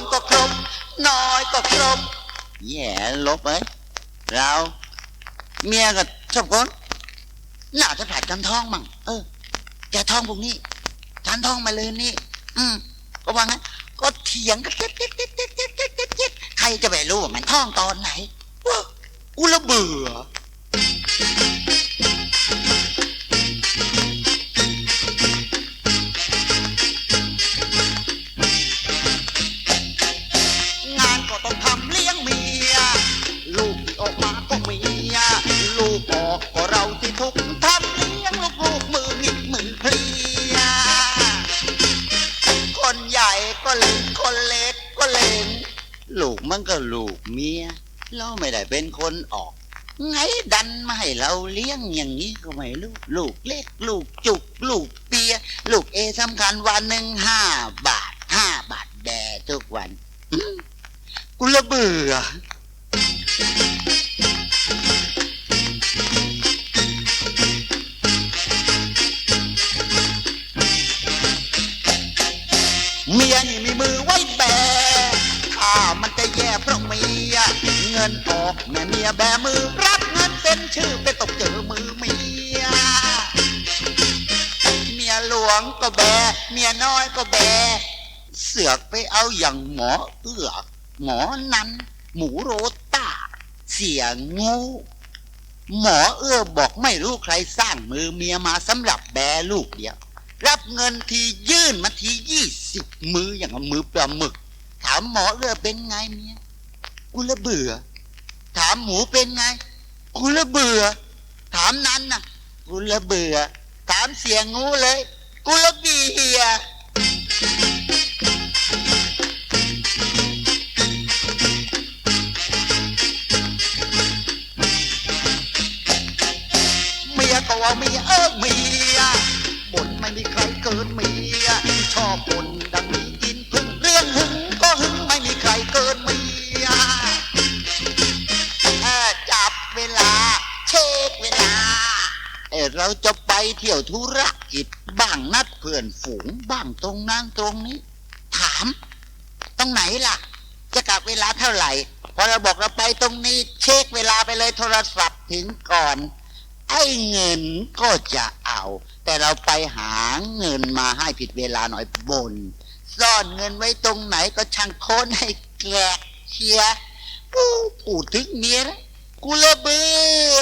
งก็ครบ น้อยก็ครบแย่ลบไปเราเมียก็ชอบคนน่าจะผัดกันท้องมั่งเออแกท้องพวกนี้ฉันท้องมาเลยนี่ อืมก็ว่างั้นก็เถียงกันเจ็ดเจ็ดเจ็ดเจ็ดเจ็ดเจ็ดใครจะไปรู้ว่ามันท้องตอนไหนว้าอุละเบื่อ มันก็ลูกเมียเราไม่ได้เป็นคนออก ไงดันมาให้เราเลี้ยงอย่างนี้ก็ไม่รู้ลูกเล็ก ลูกจุก ลูกเปีย ลูกเอสำคัญวันหนึ่งห้าบาทห้าบาทแดทุกวันกูละเบื่อเมียนี่มีมือ งินออกแม่เมียแบมือรับเงินเซ็นชื่อไปตกเจอมือเมีย เมียหลวงก็แบ เมียน้อยก็แบ เสือกไปเอาอย่างหมอเอือกหมอนั้น หมูโรต้า เสียงู หมอเอื้อบอกไม่รู้ใครสร้างมือเมียมาสำหรับแบลูกเดียวรับเงินทียื่นมาทียี่สิบมืออย่างมือปลาหมึก ถามหมอเอื้อเป็นไงเมียกูละเบื่อ ถามหมูเป็นไงกูละเบื่อ ถามนั้นน่ะกูละเบื่อ ถามเสียงงูเลยกูละเบียเมียก็ว่าเมียเออเมียบ่นไม่มีใครเกินเมียชอบบ่นดังมีกิน เออเราจะไปเที่ยวธุรกิจบ้างนัดเพื่อนฝูงบ้างตรงนั้นตรงนี้ ถาม ตรงไหนล่ะ จะกลับเวลาเท่าไหร่ พอเราบอกเราไปตรงนี้ เช็คเวลาไปเลยโทรศัพท์ถึงก่อน ไอ้เงินก็จะเอา แต่เราไปหาเงินมาให้ผิดเวลาหน่อยบนซ่อนเงินไว้ตรงไหนก็ช่างค้นให้แกลกเชียกูพูดถึงเมียนะกูละเบื่อ